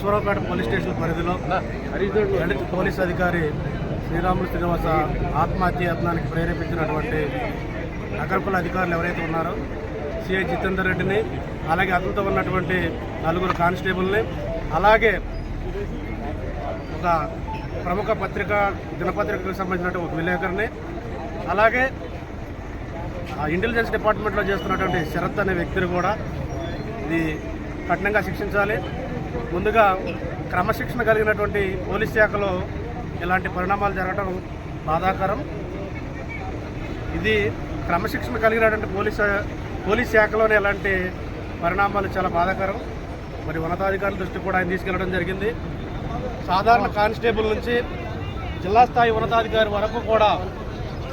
Kothapeta police station పరిధిలో దళిత police అధికారి శ్రీరాములు శ్రీనివాస ఆత్మహత్య యత్నానికి ప్రేరేపించినటువంటి నగరకుల అధికారులు ఎవరైతే ఉన్నారో సిఐ జితేందర్ రెడ్డిని అలాగే అతనితో ఉన్నటువంటి నలుగురు కానిస్టేబుల్ని అలాగే ఒక ప్రముఖ పత్రిక దినపత్రికకు సంబంధించిన ఒక విలేకరిని అలాగే ఆ ఇంటెలిజెన్స్ డిపార్ట్మెంట్లో చేస్తున్నటువంటి శరత్ అనే వ్యక్తిని కూడా ఇది కఠినంగా శిక్షించాలి. ముందుగా క్రమశిక్షణ కలిగినటువంటి పోలీస్ శాఖలో ఇలాంటి పరిణామాలు జరగడం బాధాకరం. ఇది క్రమశిక్షణ కలిగినటువంటి పోలీస్ పోలీస్ శాఖలోనే ఇలాంటి పరిణామాలు చాలా బాధాకరం. మరి ఉన్నతాధికారుల దృష్టి కూడా ఆయన తీసుకెళ్ళడం జరిగింది. సాధారణ కానిస్టేబుల్ నుంచి జిల్లా స్థాయి ఉన్నతాధికారి వరకు కూడా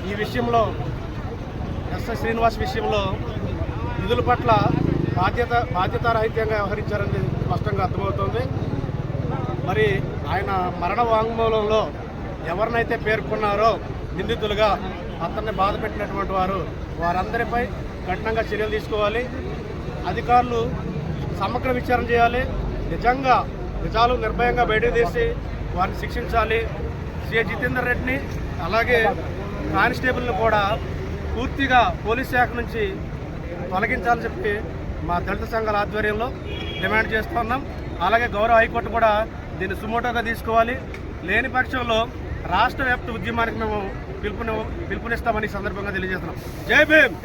ఈ విషయంలో ఎస్ఎస్ శ్రీనివాస్ విషయంలో నిధుల పట్ల బాధ్యత బాధ్యతారాహిత్యంగా వ్యవహరించారని స్పష్టంగా అర్థమవుతోంది. మరి ఆయన మరణ వాంగ్మూలంలో ఎవరినైతే పేర్కొన్నారో నిందితులుగా అతన్ని బాధ పెట్టినటువంటి వారు వారందరిపై కఠినంగా చర్యలు తీసుకోవాలి. అధికారులు సమగ్ర విచారణ చేయాలి. నిజంగా నిజాలు నిర్భయంగా బయటకు తీసి వారిని శిక్షించాలి. శ్రీ జితేందర్ రెడ్డిని అలాగే కానిస్టేబుల్ని కూడా పూర్తిగా పోలీస్ శాఖ నుంచి తొలగించాలని చెప్పి మా దళిత సంఘాల ఆధ్వర్యంలో డిమాండ్ చేస్తున్నాం అలాగే గౌరవ హైకోర్టు కూడా దీన్ని సుమోటోగా తీసుకోవాలి. లేని పక్షంలో రాష్ట్ర వ్యాప్త ఉద్యమానికి మేము పిలుపుని పిలుపునిస్తామని సందర్భంగా తెలియజేస్తున్నాం. జై భీమ్!